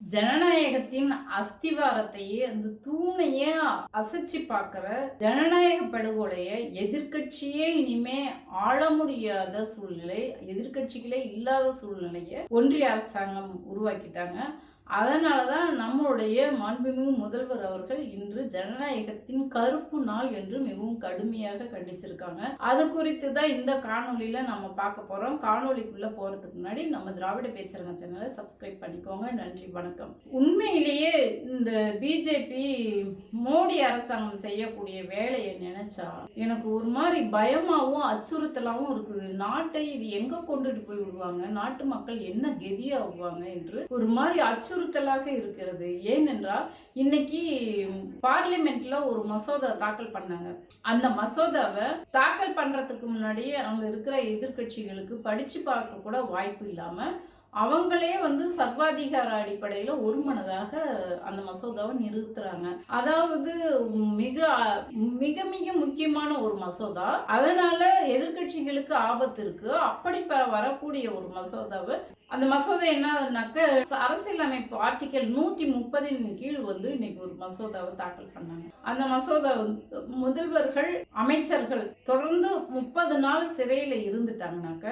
ஜனநாயகத்தின் அஸ்திவாரத்தையே அந்த தூணையே அசைச்சு பார்க்கிற ஜனநாயக படுகொலைய எதிர்க்கட்சியே இனிமே ஆள முடியாத சூழ்நிலை எதிர்க்கட்சிகளே இல்லாத சூழ்நிலையை ஒன்றிய அரசாங்கம் உருவாக்கிட்டாங்க. அதனால தான் நம்முடைய மாண்புமிகு முதல்வர் அவர்கள் இன்று ஜனநாயகத்தின் கருப்பு நாள் என்று மிகவும் கடுமையாக கண்டிச்சிருக்காங்க. அது குறித்து தான் இந்த காணொளியில நம்ம பார்க்க போறோம். காணொளிக்குள்ள போறதுக்கு முன்னாடி நம்ம திராவிட பேச்சரங்க சேனலை சப்ஸ்கிரைப் பண்ணிக்கோங்க. நன்றி வணக்கம். உண்மையிலேயே இந்த பிஜேபி மோடி அரசாங்கம் செய்யக்கூடிய வேலையை நினைச்சா எனக்கு ஒரு மாதிரி பயமாவும் அச்சுறுத்தலாகவும் இருக்குது. நாட்டை இது எங்க கொண்டுட்டு போய் விடுவாங்க? நாட்டு மக்கள் என்ன கெதியாகுவாங்க என்று ஒரு மாதிரி அச்சு அச்சுறுத்தலாக இருக்கிறது. ஏனென்றால் இன்னைக்கு பார்லிமெண்ட்ல ஒரு மசோதா தாக்கல் பண்ணாங்க. அந்த மசோதாவை தாக்கல் பண்றதுக்கு முன்னாடியே அங்க இருக்கிற எதிர்க்கட்சிகளுக்கு படிச்சு பார்க்க கூட வாய்ப்பு இல்லாம அவங்களே வந்து சர்வாதிகார அடிப்படையில் ஒரு மனதாக அந்த மசோதாவை நிறுத்துறாங்க. அதாவது மிக மிக மிக முக்கியமான ஒரு மசோதா. அதனால எதிர்க்கட்சிகளுக்கு ஆபத்து இருக்கு. அப்படி வரக்கூடிய ஒரு மசோதாவை அந்த மசோதா என்னன்னாக்க அரசியலமைப்பு ஆர்டிக்கல் நூத்தி முப்பதின் கீழ் வந்து இன்னைக்கு ஒரு மசோதாவை தாக்கல் பண்ணாங்க. அந்த மசோதா வந்து முதல்வர்கள் அமைச்சர்கள் தொடர்ந்து முப்பது நாள் சிறையில இருந்துட்டாங்கனாக்க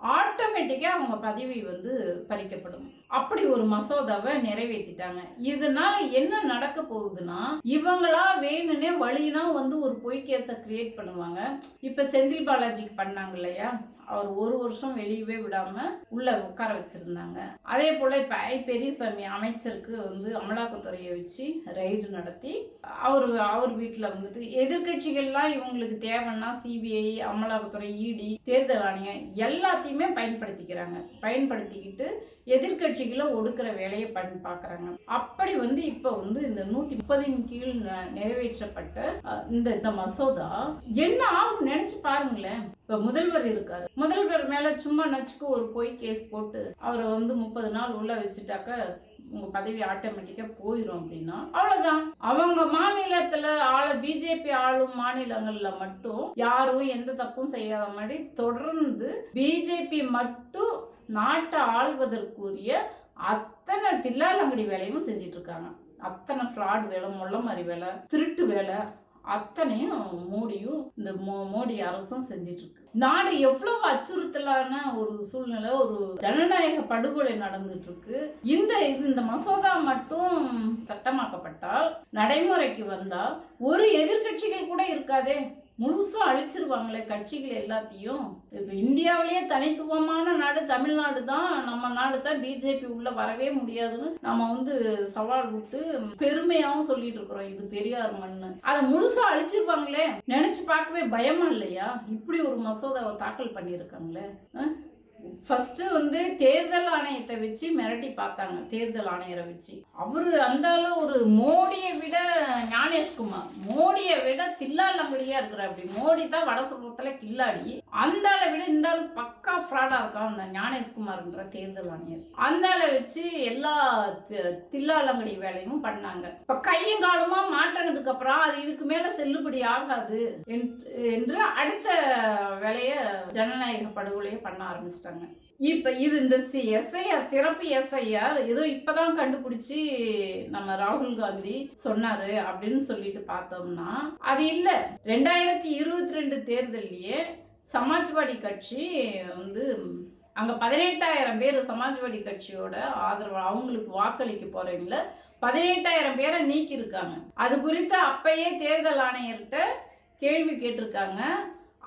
ஆட்டோமேட்டிக்காக அவங்க பதவி வந்து பறிக்கப்படும். அப்படி ஒரு மசோதாவை நிறைவேற்றிட்டாங்க இதனால என்ன நடக்க போகுதுன்னா இவங்களா வேணும்னே வழினா வந்து ஒரு பொய் கேஸை கிரியேட் பண்ணுவாங்க. இப்ப செந்தில் பாலாஜிக்கு பண்ணாங்க இல்லையா? அவர் ஒரு வருஷம் வெளியவே விடாம உள்ள உட்கார வச்சிருந்தாங்க. அதே போல இப்ப ஐ பெரியசாமி அமைச்சருக்கு வந்து அமலாக்கத்துறையை வச்சு ரைடு நடத்தி அவர் அவர் வீட்டுல வந்துட்டு எதிர்க்கட்சிகள்லாம் இவங்களுக்கு தேவைன்னா சிபிஐ அமலாக்கத்துறை இடி தேர்தல் ஆணையம் எல்லாத்தையுமே பயன்படுத்திக்கிறாங்க. பயன்படுத்திக்கிட்டு எதிர்க்கட்சிகளை ஒடுக்கிற வேலையை பண்ணி பாக்குறாங்க. அப்படி வந்து இப்ப வந்து இந்த நூத்தி முப்பதின் கீழ் ந- நிறைவேற்றப்பட்ட இந்த இந்த மசோதா என்ன ஆகும் நினைச்சு பாருங்களேன். இப்ப முதல்வர் இருக்காரு. முதல்வர் மேல சும்மா நச்சுக்கு ஒரு பொய் கேஸ் போட்டு அவரை வந்து முப்பது நாள் உள்ள வச்சுட்டாக்க உங்க பதவி ஆட்டோமேட்டிக்கா போயிரும் அப்படின்னா அவ்வளவுதான். அவங்க மாநிலத்துல ஆள பிஜேபி ஆளும் மாநிலங்கள்ல மட்டும் யாரும் எந்த தப்பும் செய்யாத மாதிரி தொடர்ந்து பிஜேபி மட்டும் நாட்டை ஆள்வதற்குரிய அத்தனை தில்லாலங்கடி வேலையும் செஞ்சிட்டு இருக்காங்க அத்தனை ஃப்ராட் வேலை முள்ள மாதிரி வேலை திருட்டு வேலை அத்தனையும் மோடியும் இந்த மோ- மோடி அரசும் செஞ்சிட்டு இருக்கு நாடு எவ்வளவு அச்சுறுத்தலான ஒரு சூழ்நிலை ஒரு ஜனநாயக படுகொலை நடந்துட்டு இருக்கு இந்த இது இந்த மசோதா மட்டும் சட்டமாக்கப்பட்டால் நடைமுறைக்கு வந்தால் ஒரு எதிர்க்கட்சிகள் கூட இருக்காதே. முழுசும் அழிச்சிருவாங்களே கட்சிகள் எல்லாத்தையும். இப்போ இந்தியாவிலேயே தனித்துவமான நாடு தமிழ்நாடு தான். நம்ம நாடு தான் பிஜேபி உள்ள வரவே முடியாதுன்னு நம்ம வந்து சவால் விட்டு பெருமையாகவும் சொல்லிட்டு இருக்கிறோம். இது பெரியார் மண்ணு. அதை முழுசா அழிச்சிருப்பாங்களே. நினைச்சு பார்க்கவே பயமா இல்லையா? இப்படி ஒரு மசோதாவை தாக்கல் பண்ணியிருக்காங்களே. ஃபர்ஸ்ட் வந்து தேர்தல் ஆணையத்தை வச்சு மிரட்டி பார்த்தாங்க. தேர்தல் ஆணையரை வச்சு. அவரு அந்த அளவு ஒரு மோடியை விட ரமேஷ்குமார் மோடியை விட தில்லாலங்கடியா இருக்கிற அப்படி. மோடி தான் வட சொல்றதுல கில்லாடி. அந்த ஆளை விட இந்த ஆள் பக்கா ஃப்ராடா இருக்கான் அந்த ஞானேஷ்குமார்ன்ற தேர்தல் ஆணையர். அந்த ஆளை வச்சு எல்லா தி- வேலையும் பண்ணாங்க. இப்ப கையும் காலமா மாட்டினதுக்கு அப்புறம் அது இதுக்கு மேல செல்லுபடி ஆகாது என்று- என்று அடுத்த வேலையை ஜனநாயக படுகொலையை பண்ண ஆரம்பிச்சிட்டாங்க. இப்ப இது இந்த எஸ்ஐஆர் சிறப்பு எஸ்ஐஆர் ஏதோ இப்பதான் கண்டுபிடிச்சு நம்ம ராகுல் காந்தி சொன்னாரு அப்படின்னு சொல்லிட்டு பார்த்தோம்னா அது இல்ல. ரெண்டாயிரத்தி இருபத்தி ரெண்டு தேர்தல்லையே சமாஜ்வாடி கட்சி வந்து அங்க பதினெட்டாயிரம் பேர் சமாஜ்வாடி கட்சியோட ஆதரவு அவங்களுக்கு வாக்களிக்க போறவங்கள பதினெட்டாயிரம் பேரை நீக்கி இருக்காங்க அது குறித்து அப்பயே தேர்தல் ஆணையர்கிட்ட கேள்வி கேட்டிருக்காங்க.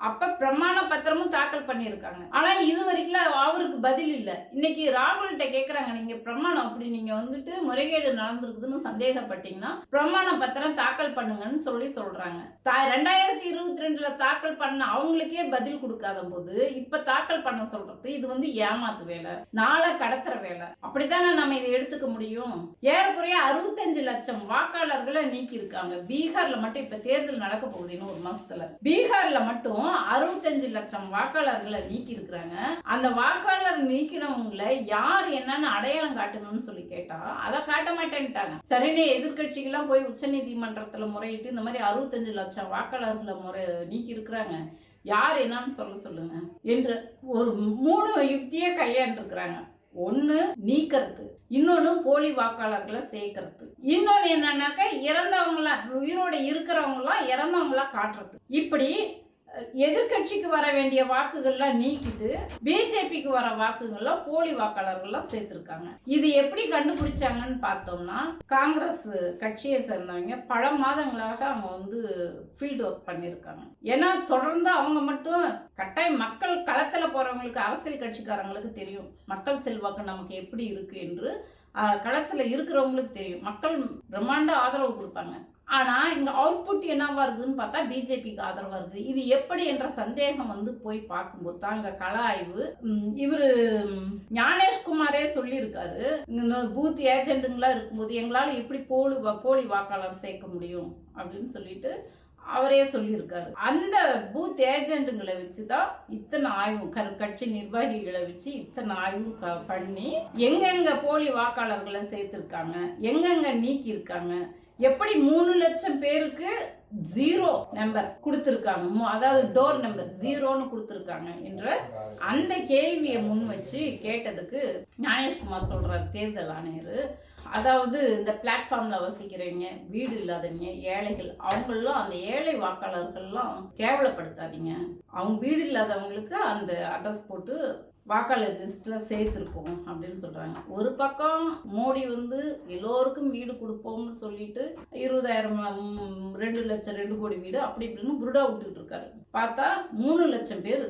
அப்ப பிரமாண பத்திரமும் தாக்கல் பண்ணியிருக்காங்க. ஆனா இது வரைக்கும் அவருக்கு பதில் இல்லை. இன்னைக்கு ராகுல்கிட்ட கேக்குறாங்க நீங்க பிரமாணம் அப்படி நீங்க வந்துட்டு முறைகேடு நடந்திருக்குதுன்னு சந்தேகப்பட்டீங்கன்னா பிரமாண பத்திரம் தாக்கல் பண்ணுங்கன்னு சொல்லி சொல்றாங்க. தா- ரெண்டாயிரத்தி இருபத்தி ரெண்டுல தாக்கல் பண்ண அவங்களுக்கே பதில் கொடுக்காத போது இப்ப தாக்கல் பண்ண சொல்றது இது வந்து ஏமாத்து வேலை. நாளை கடத்துற வேலை. அப்படித்தானே நம்ம இதை எடுத்துக்க முடியும்? ஏறக்குறைய அறுபத்தஞ்சு லட்சம் வாக்காளர்களை நீக்கி இருக்காங்க பீகார்ல மட்டும் இப்ப தேர்தல் நடக்க போகுதுன்னு ஒரு மாசத்துல. பீகார்ல மட்டும் அறுபத்தஞ்சு லட்சம் வாக்காளர்களை நீக்கி இருக்கிறாங்க அந்த வாக்காளர் நீக்கினவங்களை யார் என்னன்னு அடையாளம் காட்டணும்னு சொல்லி கேட்டா அதை காட்ட மாட்டேன்ட்டாங்க. சரினே எதிர்க்கட்சிகள்லாம் போய் உச்ச நீதிமன்றத்துல முறையிட்டு இந்த மாதிரி அறுபத்தஞ்சு லட்சம் வாக்காளர்களை முறை நீக்கி இருக்கிறாங்க யார் என்னன்னு சொல்ல சொல்லுங்க. என்று ஒரு மூணு யுக்தியை கையாண்டிருக்கிறாங்க. ஒன்று நீக்கிறது இன்னொன்று போலி வாக்காளர்களை சேர்க்கறது. இன்னொன்று என்னன்னாக்கா இறந்தவங்கள உயிரோட இருக்கிறவங்களாம் இறந்தவங்களா காட்டுறது. இப்படி எதிர்கட்சிக்கு வர வேண்டிய வாக்குகள்லாம் நீக்கிட்டு பிஜேபிக்கு வர வாக்குகள்லாம் போலி வாக்காளர்கள்லாம் சேர்த்துருக்காங்க. இது எப்படி கண்டுபிடிச்சாங்கன்னு பார்த்தோம்னா காங்கிரஸ் கட்சியை சேர்ந்தவங்க பல மாதங்களாக அவங்க வந்து ஃபீல்டு ஒர்க் பண்ணியிருக்காங்க. ஏன்னா தொடர்ந்து அவங்க மட்டும் கட்டாயம் மக்கள் களத்தில் போகிறவங்களுக்கு அரசியல் கட்சிக்காரங்களுக்கு தெரியும். மக்கள் செல்வாக்கு நமக்கு எப்படி இருக்கு என்று களத்தில் இருக்கிறவங்களுக்கு தெரியும். மக்கள் பிரம்மாண்ட ஆதரவு கொடுப்பாங்க. ஆனால் இங்கே அவுட்புட் என்னவா இருக்குதுன்னு பார்த்தா பிஜேபிக்கு ஆதரவாக இருக்குது இது எப்படி என்ற சந்தேகம் வந்து போய் பார்க்கும்போது தான் அங்கே கள ஆய்வு. இவர் ஞானேஷ்குமாரே சொல்லியிருக்காரு. பூத் ஏஜென்ட்டுங்களா இருக்கும்போது எங்களால் எப்படி போலி போலி வாக்காளர் சேர்க்க முடியும் அப்படின்னு சொல்லிட்டு அவரே சொல்லியிருக்காரு. அந்த பூத் ஏஜென்ட்டுங்களை வச்சு தான் இத்தனை ஆய்வும் கட்சி நிர்வாகிகளை வச்சு இத்தனை ஆய்வும் க- பண்ணி எங்கெங்க போலி வாக்காளர்களை சேர்த்துருக்காங்க எங்கெங்க நீக்கி இருக்காங்க எப்படி மூணு லட்சம் பேருக்கு ஜீரோ நம்பர் கொடுத்துருக்காங்க? அதாவது டோர் நம்பர் ஜீரோன்னு கொடுத்துருக்காங்க என்ற அந்த கேள்வியை முன் வச்சு கேட்டதுக்கு ஞானேஷ்குமார் சொல்றார் தேர்தல் ஆணையர். அதாவது இந்த பிளாட்ஃபார்ம்ல வசிக்கிறவங்க வீடு இல்லாதவங்க ஏழைகள் அவங்களும் அந்த ஏழை வாக்காளர்கள்லாம் கேவலப்படுத்தாதீங்க. அவங்க வீடு இல்லாதவங்களுக்கு அந்த அட்ரஸ் போட்டு வாக்காளர் லிஸ்ட்டில் சேர்த்துருக்கோம் அப்படின்னு சொல்கிறாங்க ஒரு பக்கம் மோடி வந்து எல்லோருக்கும் வீடு கொடுப்போம்னு சொல்லிட்டு இருபதாயிரம் ரெண்டு லட்சம் ரெண்டு கோடி வீடு அப்படி இப்படின்னு புருடா விட்டுட்டு இருக்காரு. பார்த்தா மூணு லட்சம் பேர்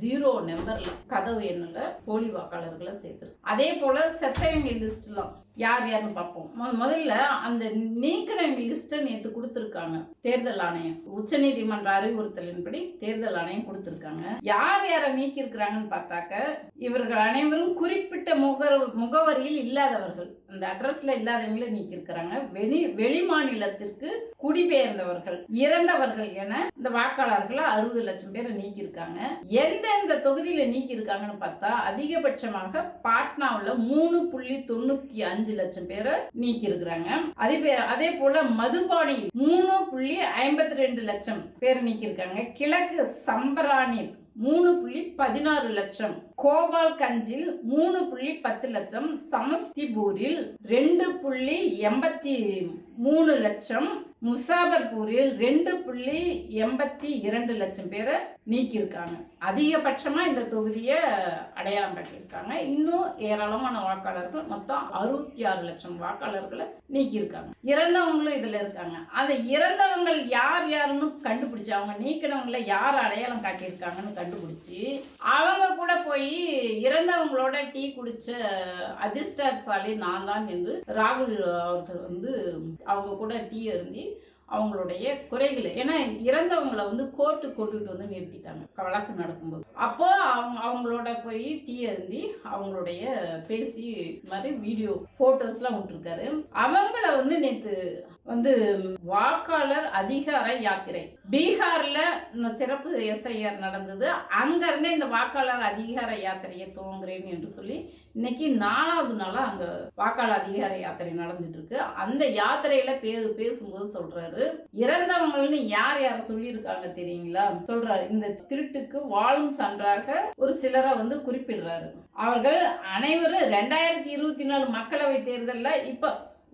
ஜீரோ நம்பரில் கதவு எண்ணில் போலி வாக்காளர்களை சேர்த்துருக்கு அதே போல் செத்தவங்க லிஸ்ட்லாம். யார் யாருன்னு பார்ப்போம். முதல்ல அந்த நீக்கினவங்க லிஸ்ட்டை நேற்று கொடுத்துருக்காங்க. தேர்தல் ஆணையம். உச்சநீதிமன்ற அறிவுறுத்தலின்படி தேர்தல் ஆணையம் கொடுத்துருக்காங்க. யார் யாரை நீக்கியிருக்கிறாங்கன்னு பார்த்தாக்க இவர்கள் அனைவரும் குறிப்பிட்ட முக முகவரியில் இல்லாதவர்கள். அந்த அட்ரஸ்ல இல்லாதவங்கள நீக்கியிருக்கிறாங்க. வெளி வெளி மாநிலத்திற்கு குடிபெயர்ந்தவர்கள் இறந்தவர்கள் என இந்த வாக்காளர்களை அறுபது லட்சம் பேரை நீக்கியிருக்காங்க. எந்தெந்த தொகுதியில நீக்கியிருக்காங்கன்னு பார்த்தா அதிகபட்சமாக பாட்னாவில் மூணு புள்ளி தொண்ணூத்தி அஞ்சு அஞ்சு லட்சம் பேரை நீக்கியிருக்கிறாங்க. அதே அதே போல மதுபாணி மூணு புள்ளி ஐம்பத்தி ரெண்டு லட்சம் பேர் நீக்கியிருக்காங்க. கிழக்கு சம்பரானில் மூணு புள்ளி பதினாறு லட்சம். கோபால் கஞ்சில் மூணு புள்ளி பத்து லட்சம். சமஸ்திபூரில் ரெண்டு புள்ளி எண்பத்தி மூணு லட்சம். முசாபர்பூரில் ரெண்டு புள்ளி எண்பத்தி இரண்டு லட்சம் பேரை நீக்கியிருக்காங்க. அதிகபட்சமாக இந்த தொகுதியை அடையாளம் காட்டியிருக்காங்க இன்னும் ஏராளமான வாக்காளர்கள் மொத்தம் அறுபத்தி ஆறு லட்சம் வாக்காளர்களை நீக்கியிருக்காங்க. இறந்தவங்களும் இதில் இருக்காங்க. அந்த இறந்தவங்கள் யார் யாருன்னு கண்டுபிடிச்சு அவங்க நீக்கினவங்கள யார் அடையாளம் காட்டியிருக்காங்கன்னு கண்டுபிடிச்சி அவங்க கூட போய் இறந்தவங்களோட டீ குடிச்ச அதிர்ஷ்டசாலி நான் தான் என்று ராகுல் அவர்கள் வந்து அவங்க கூட டீ அருந்தி அவங்களுடைய குறைகளை. ஏன்னா இறந்தவங்களை வந்து கோர்ட்டு கொண்டுட்டு வந்து நிறுத்திட்டாங்க வழக்கு நடக்கும்போது. அப்போ அவங்க அவங்களோட போய் டீ அருந்தி அவங்களுடைய பேசி மாதிரி வீடியோ ஃபோட்டோஸ்லாம் விட்டுருக்காரு. அவங்கள வந்து நேத்து வந்து வாக்காளர் அதிகார யாத்திரை. பீகார்ல இந்த சிறப்பு எஸ்ஐஆர் நடந்தது. அங்க இருந்தே இந்த வாக்காளர் அதிகார யாத்திரையை துவங்குறேன் என்று சொல்லி இன்னைக்கு நாலாவது நாளாக அங்கே வாக்காளர் அதிகார யாத்திரை நடந்துட்டு இருக்கு அந்த யாத்திரையில பேரு பேசும்போது சொல்றாரு இறந்தவங்கள்னு யார் யார் சொல்லியிருக்காங்க தெரியுங்களா? சொல்றாரு. இந்த திருட்டுக்கு வாழும் சான்றாக ஒரு சிலரை வந்து குறிப்பிடுறாரு. அவர்கள் அனைவரும் ரெண்டாயிரத்தி இருபத்தி நாலு மக்களவை தேர்தலில் இப்போ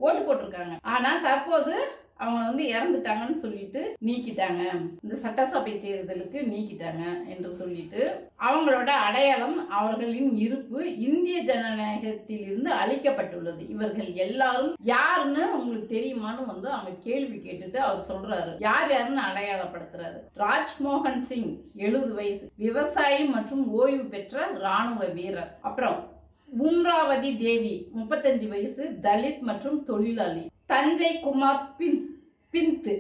ஓட்டு போட்டிருக்காங்க. ஆனால் தற்போது அவங்க வந்து இறந்துட்டாங்கன்னு சொல்லிட்டு நீக்கிட்டாங்க. இந்த சட்டசபை தேர்தலுக்கு நீக்கிட்டாங்க என்று சொல்லிட்டு அவங்களோட அடையாளம் அவர்களின் இருப்பு இந்திய ஜனநாயகத்தில் இருந்து அழிக்கப்பட்டுள்ளது. இவர்கள் எல்லாரும் யாருன்னு உங்களுக்கு தெரியுமான்னு வந்து அவங்க கேள்வி கேட்டுட்டு அவர் சொல்றாரு. யார் யாருன்னு அடையாளப்படுத்துறாரு? ராஜ்மோகன் சிங் எழுபது வயசு விவசாயி மற்றும் ஓய்வு பெற்ற ராணுவ வீரர். அப்புறம் உம்ராவதி தேவி முப்பத்தஞ்சு வயசு தலித் மற்றும் தொழிலாளி. தஞ்சை குமார் பின் பின்த்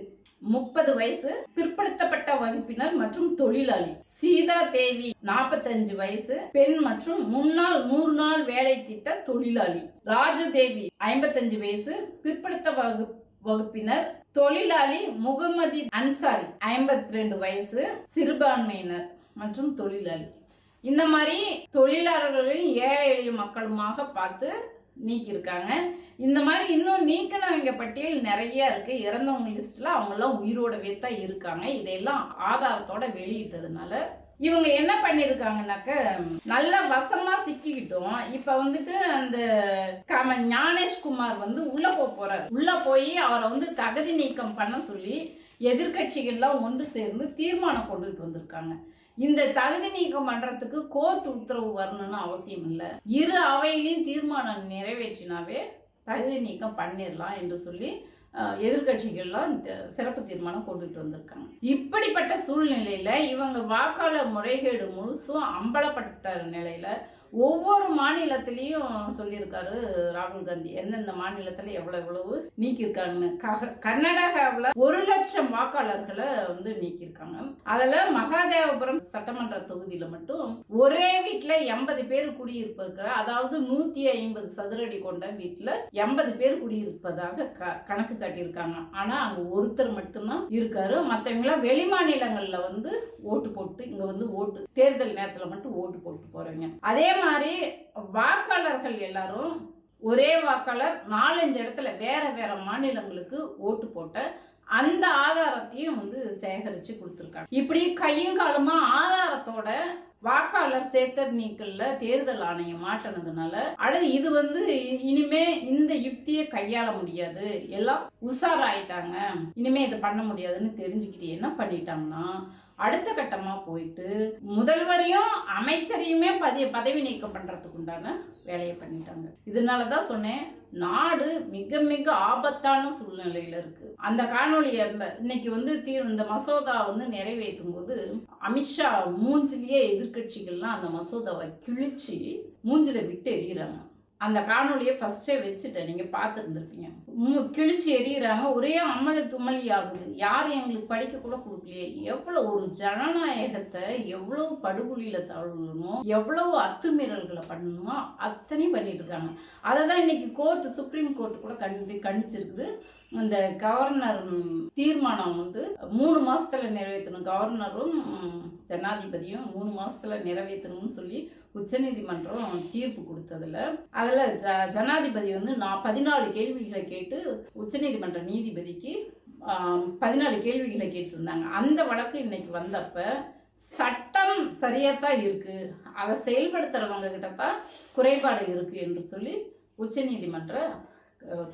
முப்பது வயசு பிற்படுத்தப்பட்ட வகுப்பினர் மற்றும் தொழிலாளி. சீதா தேவி நாற்பத்தஞ்சு வயசு பெண் மற்றும் முன்னாள் நூறு நாள் வேலை திட்ட தொழிலாளி. ராஜு தேவி ஐம்பத்தஞ்சு வயசு பிற்படுத்த வகு வகுப்பினர். தொழிலாளி முகமதி அன்சாரி ஐம்பத்தி ரெண்டு வயசு சிறுபான்மையினர் மற்றும் தொழிலாளி. இந்த மாதிரி தொழிலாளர்களையும் ஏழை எளிய மக்களுமாக பார்த்து நீக்கியிருக்காங்க. இந்த மாதிரி இன்னும் நீக்கினவங்க பட்டியல் நிறைய இருக்கு. இறந்தவங்க லிஸ்ட்ல அவங்கெல்லாம் உயிரோடவே தான் இருக்காங்க. இதையெல்லாம் ஆதாரத்தோட வெளியிட்டதுனால இவங்க என்ன பண்ணிருக்காங்கனாக்க நல்ல வசமா சிக்கிக்கிட்டோம். இப்ப வந்துட்டு அந்த கம ஞானேஷ்குமார் வந்து உள்ள போக போறாரு. உள்ள போய் அவரை வந்து தகுதி நீக்கம் பண்ண சொல்லி எதிர்க்கட்சிகள்லாம் ஒன்று சேர்ந்து தீர்மானம் கொண்டுட்டு வந்திருக்காங்க. இந்த தகுதி நீக்கம் பண்றதுக்கு கோர்ட் உத்தரவு வரணும்னு அவசியம் இல்லை. இரு அவையிலையும் தீர்மானம் நிறைவேற்றினாவே தகுதி நீக்கம் பண்ணிடலாம் என்று சொல்லி எதிர்கட்சிகள்லாம் எதிர்க்கட்சிகள்லாம் இந்த சிறப்பு தீர்மானம் கொண்டுட்டு வந்திருக்காங்க. இப்படிப்பட்ட சூழ்நிலையில இவங்க வாக்காளர் முறைகேடு முழுசும் அம்பலப்பட்ட நிலையில ஒவ்வொரு மாநிலத்திலையும் சொல்லியிருக்காரு ராகுல் காந்தி. எந்தெந்த மாநிலத்தில் எவ்வளோ எவ்வளவு நீக்கியிருக்காங்கன்னு. கக- கர்நாடகாவில் ஒரு லட்சம் வாக்காளர்களை வந்து நீக்கியிருக்காங்க. அதில் மகாதேவபுரம் சட்டமன்ற தொகுதியில் மட்டும் ஒரே வீட்டில் எண்பது பேர் குடியிருப்பதற்கு அதாவது நூற்றி ஐம்பது சதுரடி கொண்ட வீட்டில் எண்பது பேர் குடியிருப்பதாக க- கணக்கு காட்டியிருக்காங்க. ஆனால் அங்கே ஒருத்தர் மட்டும்தான் இருக்காரு. மற்றவங்களாம் வெளி மாநிலங்களில் வந்து ஓட்டு போட்டு இங்கே வந்து ஓட்டு தேர்தல் நேரத்தில் மட்டும் ஓட்டு போட்டு போகிறவங்க அதே மாதிரி வாக்காளர்கள் எல்லாரும் ஒரே வாக்காளர் நாலஞ்சு இடத்துல வேற வேற மாநிலங்களுக்கு ஓட்டு போட்ட அந்த ஆதாரத்தையும் வந்து சேகரிச்சு கொடுத்துருக்காங்க. இப்படி கையும் காலுமா ஆதாரத்தோட வாக்காளர் சேர்த்த நீக்கல்ல தேர்தல் ஆணையம் மாட்டினதுனால அடுத்து இது வந்து இனிமே இந்த யுக்தியை கையாள முடியாது. எல்லாம் உஷாராயிட்டாங்க. இனிமே இதை பண்ண முடியாதுன்னு தெரிஞ்சுக்கிட்டு என்ன பண்ணிட்டாங்கன்னா அடுத்த கட்டமா போயிட்டு முதல்வரையும் அமைச்சரையுமே பதவி பதவி நீக்கம் பண்றதுக்கு உண்டான வேலையை பண்ணிட்டாங்க. இதனால தான் சொன்னேன் நாடு மிக மிக ஆபத்தான சூழ்நிலையில இருக்கு. அந்த காணொலியை இன்னைக்கு வந்து தீ இந்த மசோதா வந்து நிறைவேற்றும் போது அமித்ஷா மூஞ்சிலேயே எதிர்க்கட்சிகள்லாம் அந்த மசோதாவை கிழிச்சு மூஞ்சில விட்டு எறிகிறாங்க. அந்த காணொலியை ஃபர்ஸ்டே வச்சுட்டேன் நீங்க பார்த்துருந்துருப்பீங்க. கிழிச்சு எறிகிறாங்க ஒரே அம்மளி தும்மலி ஆகுது யார் எங்களுக்கு படிக்க கூட கொடுக்கலையே? எவ்வளோ ஒரு ஜனநாயகத்தை எவ்வளவு படுகொலியில தழுவணுமோ எவ்வளவு அத்துமீறல்களை பண்ணணுமோ அத்தனையும் பண்ணிட்டு இருக்காங்க அதை தான் இன்னைக்கு கோர்ட்டு சுப்ரீம் கோர்ட் கூட கண்டி கண்டிச்சிருக்குது. இந்த கவர்னர் தீர்மானம் வந்து மூணு மாசத்துல நிறைவேற்றணும். கவர்னரும் ஜனாதிபதியும் மூணு மாசத்துல நிறைவேற்றணும்னு சொல்லி உச்சநீதிமன்றம் தீர்ப்பு கொடுத்ததுல. அதில் ஜ ஜனாதிபதி வந்து நான் பதினாலு கேள்விகளை கேட்டு உச்சநீதிமன்ற நீதிபதிக்கு பதினாலு கேள்விகளை கேட்டிருந்தாங்க. அந்த வழக்கு இன்னைக்கு வந்தப்ப சட்டம் சரியாக தான் இருக்குது அதை செயல்படுத்துறவங்க கிட்ட தான் குறைபாடு இருக்குது என்று சொல்லி உச்சநீதிமன்ற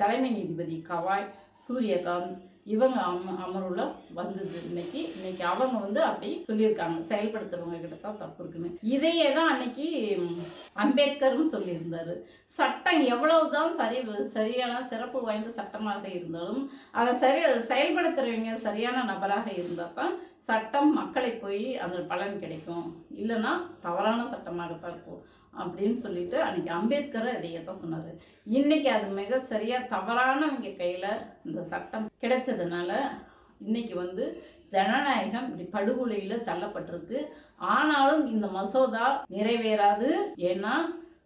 தலைமை நீதிபதி கவாய் சூரியகாந்த் இவங்க அம அமர்வுல வந்தது இன்னைக்கு. இன்னைக்கு அவங்க வந்து அப்படி சொல்லியிருக்காங்க. செயல்படுத்துறவங்க கிட்ட தான் தப்பு இருக்குன்னு. இதையே தான் அன்னைக்கு அம்பேத்கரும் சொல்லியிருந்தாரு. சட்டம் எவ்வளவுதான் சரி சரியான சிறப்பு வாய்ந்த சட்டமாக இருந்தாலும் அதை சரி செயல்படுத்துறவங்க சரியான நபராக இருந்தால் தான் சட்டம் மக்களை போய் அந்த பலன் கிடைக்கும். இல்லைன்னா தவறான சட்டமாக தான் இருக்கும். அப்படின்னு சொல்லிட்டு அன்னைக்கு அம்பேத்கர் அதையே தான் சொன்னார். இன்னைக்கு அது மிக சரியா தவறானவங்க கையில் இந்த சட்டம் கிடைச்சதுனால இன்னைக்கு வந்து ஜனநாயகம் இப்படி படுகொலையில் தள்ளப்பட்டிருக்கு. ஆனாலும் இந்த மசோதா நிறைவேறாது. ஏன்னா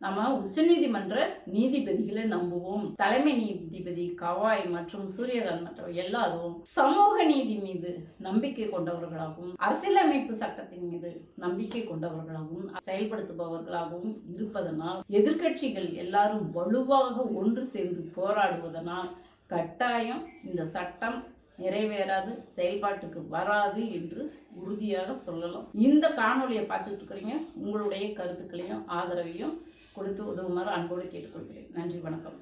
நம்ம உச்சநீதிமன்ற நீதிபதிகளை நம்புவோம். தலைமை நீதிபதி கவாய் மற்றும் சூரியகாந்த் மற்றும் எல்லாரும் சமூக நீதி மீது நம்பிக்கை கொண்டவர்களாகவும் அரசியலமைப்பு சட்டத்தின் மீது நம்பிக்கை கொண்டவர்களாகவும் செயல்படுத்துபவர்களாகவும் இருப்பதனால் எதிர்க்கட்சிகள் எல்லாரும் வலுவாக ஒன்று சேர்ந்து போராடுவதனால் கட்டாயம் இந்த சட்டம் நிறைவேறாது செயல்பாட்டுக்கு வராது என்று உறுதியாக சொல்லலாம். இந்த காணொளியை பார்த்துட்டு இருக்கிறீங்க. உங்களுடைய கருத்துக்களையும் ஆதரவையும் கொடுத்து உதவுமாறு அன்போடு கேட்டுக்கொள்கிறேன். நன்றி வணக்கம்.